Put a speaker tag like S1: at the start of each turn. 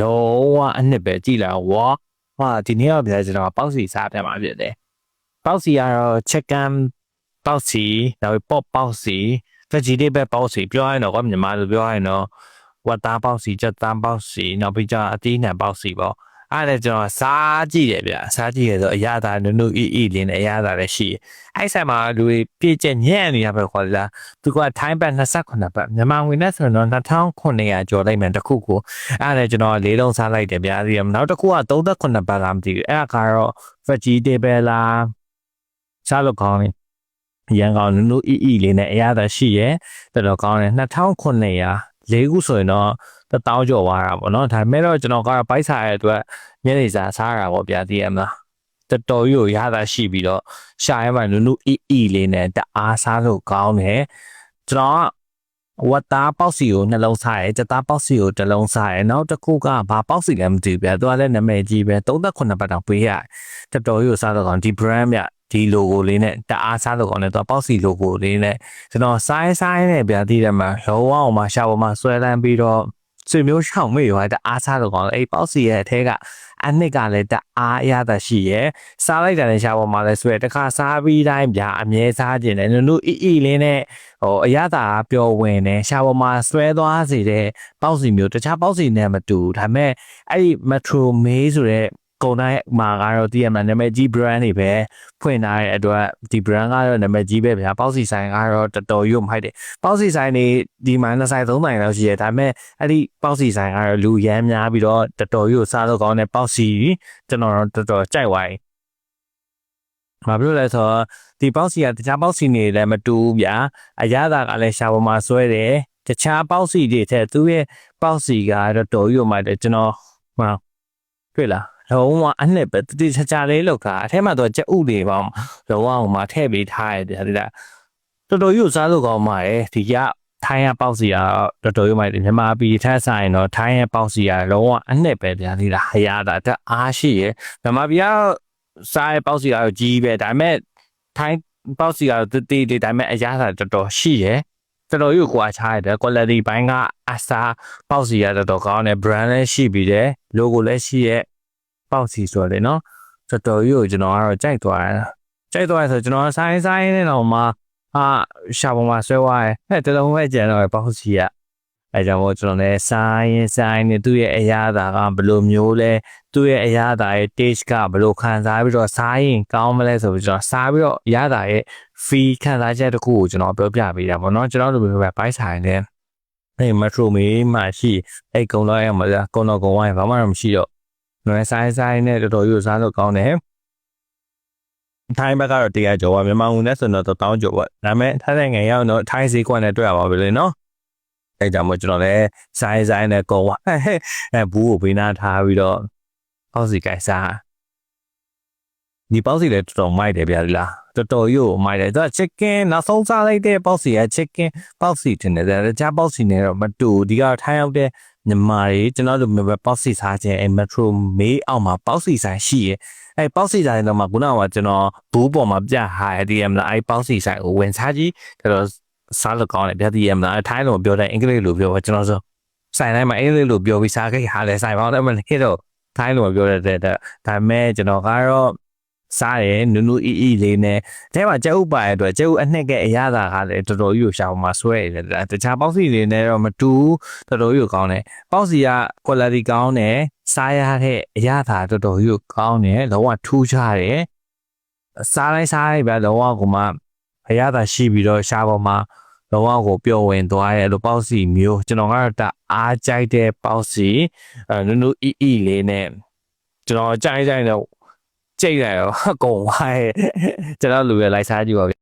S1: လုံးဝအနှစ်ပဲကြည်လာဝါဟာဒီနေ့တော့ပြန်ကျွန်တော်ပေါက်စီစားပြမှာဖြစ်တယ်ပေါက်စီကတော့ chicken ပေါက်စီနောက်ပြီး pop ပေါက်စီ vegetable ပေါက်စီပြောရရင်တော့မြန်မာလိုပြောရရင်တော့ဝတ်သားပေါက်စီချက်သားပေါက်စီနောက်ပြီးကြအသီးနှံပေါက်စီပေါ့ အဲ့ဒါကျွန်တော်စားကြည့်တယ်ဗျစားကြည့်ရဆိုအရသာနုနုအီအီလေးနဲ့အရသာလည်းရှိအဲ့ဆိုင်မှာလူတွေပြည့်ကျက်ညံ့နေတာပဲခေါ်လားသူကထိုင်းဘတ်28ဘတ်မြန်မာငွေနဲ့ဆိုရင်တော့2900ကျော်လိုက်မယ်တစ်ခုကိုအဲ့ဒါကျွန်တော်လေးလုံးစားလိုက်တယ်ဗျာဒီနောက်တစ်ခုက38ဘတ်လားမသိဘူးအဲ့ဒါကတော့ vegetable လားစားလို့ကောင်းတယ်ရန်ကောင်နုနုအီအီလေးနဲ့အရသာရှိရဲတော်တော်ကောင်းတယ်2900လေးခုဆိုရင်တော့ တတောင်းကျော်သွားတာပေါ့နော်ဒါပေမဲ့တော့ကျွန်တော်ကတော့ပိုက်စားရတဲ့အတွက်ညနေစာစားရတာပေါ့ဗျာသိရမလားတော်တော်ကြီးကိုရတာရှိပြီးတော့ရှာရဲမှာနုနုအီအီလေးနဲ့တအားစားလို့ကောင်းတယ်ကျွန်တော်ကဝတ်သားပေါက်စီကိုနှလုံးစားရဲကြက်သားပေါက်စီကိုတစ်လုံးစားရဲနောက်တစ်ခုကဘာပေါက်စီလဲမသိဘူးဗျာသူကလည်းနာမည်ကြီးပဲ38ဘတ်တောင်ပေးရတယ်တော်တော်ကြီးကိုစားတော့ကောင်းဒီ brand မြဒီ logo လေးနဲ့တအားစားလို့ကောင်းတယ်သူကပေါက်စီ logo လေးနဲ့ကျွန်တော်စားရဲစားရဲနဲ့ဗျာသိတယ်မှာလောဝအောင်မှာရှာပေါ်မှာဆွဲလန်းပြီးတော့ ဆွေမျိုးရှောင်းမေ့ရွာတအားစားလို့ကောင်းတယ်အဲ့ပေါက်စီရဲ့အထဲကအနှစ်ကလည်းတအားအရသာရှိရဲ့စားလိုက်တာလည်းရှာပေါ်မှာလည်းဆွဲတခါစားပြီးတိုင်းဗျာအမြဲစားခြင်းတယ်နုနုအီအီလေးနဲ့ဟိုအရသာပျော်ဝင်တယ်ရှာပေါ်မှာဆွဲသွားစေတဲ့ပေါက်စီမျိုးတခြားပေါက်စီနဲ့မတူဘူးဒါပေမဲ့အဲ့ဒီ Metro May ဆိုတဲ့ ကုန်တိုင်းမှာကတော့တည်ရမှာနာမည်ကြီး brand တွေပဲဖွင့်ထားတဲ့အတွက်ဒီ brand ကတော့နာမည်ကြီးပဲဗျာပေါက်စီဆိုင်ကတော့တော်တော်ရုံမိုက်တယ်ပေါက်စီဆိုင်နေဒီမှာနှစ်ဆိုင်သုံးဆိုင်လောက်ရှိရဒါပေမဲ့အဲ့ဒီပေါက်စီဆိုင်ကတော့လူရမ်းများပြီးတော့တော်တော်ရုံစားလို့ကောင်းတဲ့ပေါက်စီကျွန်တော်တော်တော်ကြိုက်သွားပြီဘာဖြစ်လို့လဲဆိုတော့ဒီပေါက်စီကတခြားပေါက်စီနေလည်းမတူဘူးဗျာအရသာကလည်းရှာပေါ်မှာဆွဲတယ်တခြားပေါက်စီတွေထက်သူ့ရဲ့ပေါက်စီကတော့တော်ရုံမိုက်တယ်ကျွန်တော်ဟောတွေ့လား လုံးဝအနှစ်ပဲတတိချာချာလေးလောက်တာအထက်မှာတော့ကြက်ဥတွေပေါ့လုံးဝဟိုမှာထည့်ပေးထားရတယ်ဒီလားတော်တော်ကြီးကိုစားလို့ကောင်းပါတယ်ဒီကထိုင်းရပေါက်စီကတော့တော်တော်ကြီးမိုက်တယ်မြန်မာပြည်ထက်ဆိုင်တော့ထိုင်းရပေါက်စီကလုံးဝအနှစ်ပဲဗျာဒီလားဟရတာတအားရှိရမြန်မာပြည်ကစားရပေါက်စီကတော့ကြီးပဲဒါပေမဲ့ထိုင်းပေါက်စီကတော့တတိလေးဒါပေမဲ့အရသာတော်တော်ရှိရတော်တော်ကြီးကိုကွာခြားရတယ် quality ဘိုင်းကအစားပေါက်စီရတော်တော်ကောင်းတယ် brand လည်းရှိပြီးတယ် logo လည်းရှိရဲ့ ပေါက်စီဆိုတယ်နော်တော်တော်ကြီးကိုကျွန်တော်ကတော့ကြိုက်သွားတယ်ကြိုက်သွားတယ်ဆိုကျွန်တော်ဆိုင်းဆိုင်းနဲ့တော့မှအာရှာပေါ်မှာဆွဲသွားတယ်ဟဲ့တလုံးပဲကြံတော့ပေါက်စီကအဲကြောင့်မို့ကျွန်တော်လည်းဆိုင်းရင်ဆိုင်းနေသူ့ရဲ့အရာသာကဘယ်လိုမျိုးလဲသူ့ရဲ့အရာသာရဲ့ taste ကဘယ်လိုခံစားပြီးတော့စားရင်ကောင်းမလဲဆိုပြီးကျွန်တော်စားပြီးတော့အရာသာရဲ့ feel ခံစားချက်တစ်ခုကိုကျွန်တော်ပြောပြပေးတာပေါ့နော်ကျွန်တော်တို့ပဲဘိုက်ဆိုင်နေအဲ့ metro မေးမှရှိအဲ့ကုံတော့ရမှာကုံတော့ကုံဝိုင်းဘာမှမရှိတော့ လွယ်ဆိုင်ဆိုင်နဲ့တော်တော်ကြီးစားလို့ကောင်းတယ်ထိုင်းဘက်ကတော့တရားကျော်ပါမြန်မာငွေနဲ့ဆိုတော့တောင်းကျော်ပါဒါပေမဲ့ထိုင်းနိုင်ငံရောက်တော့ထိုင်းဈေးကွက်နဲ့တွေ့ရပါပြီလေနော်အဲကြောင့်မို့ကျွန်တော်လည်းဆိုင်ဆိုင်နဲ့ကောဝဟဲ့ဟဲ့အဲဘူးကိုဘေးနားထားပြီးတော့ပေါ့စီကိုင်စား ဒီပေါ့စီလည်းတော်တော်မိုက်တယ်ဗျာဒီလားတော်တော်ကြီးကိုမိုက်တယ်သူက chicken နောက်ဆုံးစားလိုက်တဲ့ပေါ့စီက chicken ပေါ့စီတင်တယ်တခြားပေါ့စီနဲ့တော့မတူဒီကထိုင်းရောက်တဲ့မြန်မာတွေကျွန်တော်တို့မျိုးပဲပေါ့စီစားခြင်းအဲ metro မေးအောင်မှာပေါ့စီဆိုင်ရှိရဲ့အဲပေါ့စီဆိုင်တော့မှခုနကကျွန်တော်ဘူးပေါ်မှာပြဟာရဒီမလားအဲပေါ့စီဆိုင်ကိုဝင်စားကြည့်တော်တော်စားလို့ကောင်းတယ်ဗျာဒီမလားထိုင်းလိုပြောတဲ့အင်္ဂလိပ်လိုပြောကျွန်တော်ဆိုဆိုင်တိုင်းမှာအင်္ဂလိပ်လိုပြောပြီးစားခဲ့ဟာလဲဆိုင်ပေါင်းတယ်မဟဲ့တော့ထိုင်းလိုပြောတဲ့တဲ့ဒါပေမဲ့ကျွန်တော်ကတော့ စားရနူနူအီအီလေးနဲ့အဲမှာကျဲဥပါရဲ့အတွက်ကျဲဥအနှစ်ကအရသာကလည်းတော်တော်ကြီးကိုရှာအောင်မှာဆွဲရတယ်တခြားပေါက်စီတွေနဲ့တော့မတူတော်တော်ကြီးကိုကောင်းတယ်ပေါက်စီက quality ကောင်းတယ်စားရတဲ့အရသာတော်တော်ကြီးကိုကောင်းတယ်လုံးဝထူးခြားတယ်စားလိုက်စားလိုက်ပဲလုံးဝကိုမှအရသာရှိပြီးတော့ရှားပေါ်မှာလုံးဝကိုပျော်ဝင်သွားရဲ့လို့ပေါက်စီမျိုးကျွန်တော်ကတော့တအားကြိုက်တဲ့ပေါက်စီအဲနူနူအီအီလေးနဲ့ကျွန်တော်ကြိုက်ကြိုက်တော့ ကြိတ်တယ်ရောအကုန်ဝိုင်းကျွန်တော်လူရလိုက်စားကြည့်ပါဗျ